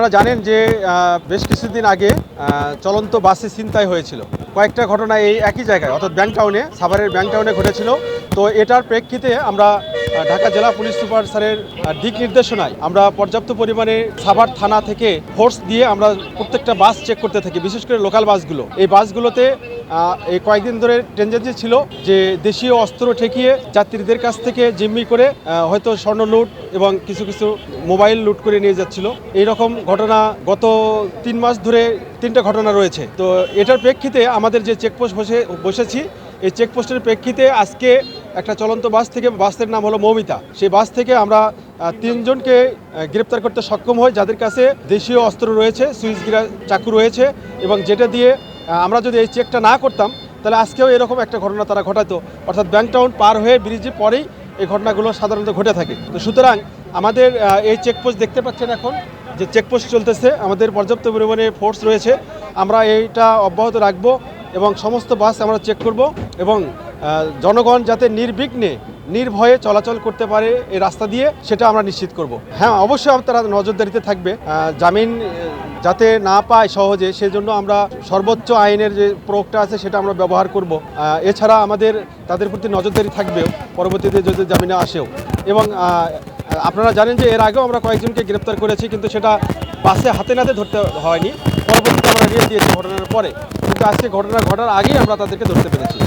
আপনারা জানেন যে বেশ কিছুদিন আগে চলন্ত বাসে ছিনতাই হয়েছিল। কয়েকটা ঘটনা এই একই জায়গায়, অর্থাৎ ব্যাংকটাউনে সাভারের ব্যাংকটাউনে ঘটেছিল। তো এটার প্রেক্ষিতে আমরা ঢাকা জেলা পুলিশ সুপার স্যারের দিক নির্দেশনায় আমরা পর্যাপ্ত পরিমাণে সাভার থানা থেকে ফোর্স দিয়ে আমরা প্রত্যেকটা বাস চেক করতে থাকি, বিশেষ করে লোকাল বাসগুলো। এই বাসগুলোতে এই কয়েকদিন ধরে টেন্ডেন্সি ছিল যে দেশীয় অস্ত্র ঠেকিয়ে যাত্রীদের কাছ থেকে জিম্মি করে হয়তো স্বর্ণ লুট এবং কিছু কিছু মোবাইল লুট করে নিয়ে যাচ্ছিল। এই রকম ঘটনা গত তিন মাস ধরে তিনটা ঘটনা রয়েছে। তো এটার প্রেক্ষিতে আমাদের যে চেকপোস্ট বসে, বসেছি, এই চেকপোস্টের প্রেক্ষিতে আজকে একটা চলন্ত বাস থেকে, বাসের নাম হলো মৌমিতা। সেই বাস থেকে আমরা তিনজনকে গ্রেপ্তার করতে সক্ষম হই, যাদের কাছে দেশীয় অস্ত্র রয়েছে, সুইচ গিরা চাকু রয়েছে এবং যেটা দিয়ে আমরা যদি এই চেকটা না করতাম, তাহলে আজকেও এরকম একটা ঘটনা তারা ঘটাতো। অর্থাৎ ব্যাংক টাউন পার হয়ে ব্রিজে পরেই এই ঘটনাগুলো সাধারণত ঘটে থাকে। তো সুতরাং আমাদের এই চেকপোস্ট দেখতে পাচ্ছেন এখন, যে চেকপোস্ট চলতেছে, আমাদের পর্যাপ্ত পরিমাণে ফোর্স রয়েছে। আমরা এইটা অব্যাহত রাখব এবং সমস্ত বাস আমরা চেক করব এবং জনগণ যাতে নির্বিঘ্নে, নির্ভয়ে চলাচল করতে পারে এই রাস্তা দিয়ে, সেটা আমরা নিশ্চিত করব। হ্যাঁ অবশ্যই তারা নজরদারিতে থাকবে। জামিন যাতে না পায় সহজে, সেজন্য আমরা সর্বোচ্চ আইনের যে প্রয়োগটা আছে সেটা আমরা ব্যবহার করব। এছাড়া আমাদের, তাদের প্রতি নজরদারি থাকবে পরবর্তীতে যদি জামিনে আসেও। এবং আপনারা জানেন যে এর আগেও আমরা কয়েকজনকে গ্রেপ্তার করেছি, কিন্তু সেটা বাসে হাতে নাতে ধরতে হয়নি। পরবর্তীতে আমরা রিয়ে দিয়েছি ঘটনার পরে। কিন্তু আজকে ঘটনা ঘটার আগেই আমরা তাদেরকে ধরতে পেরেছি।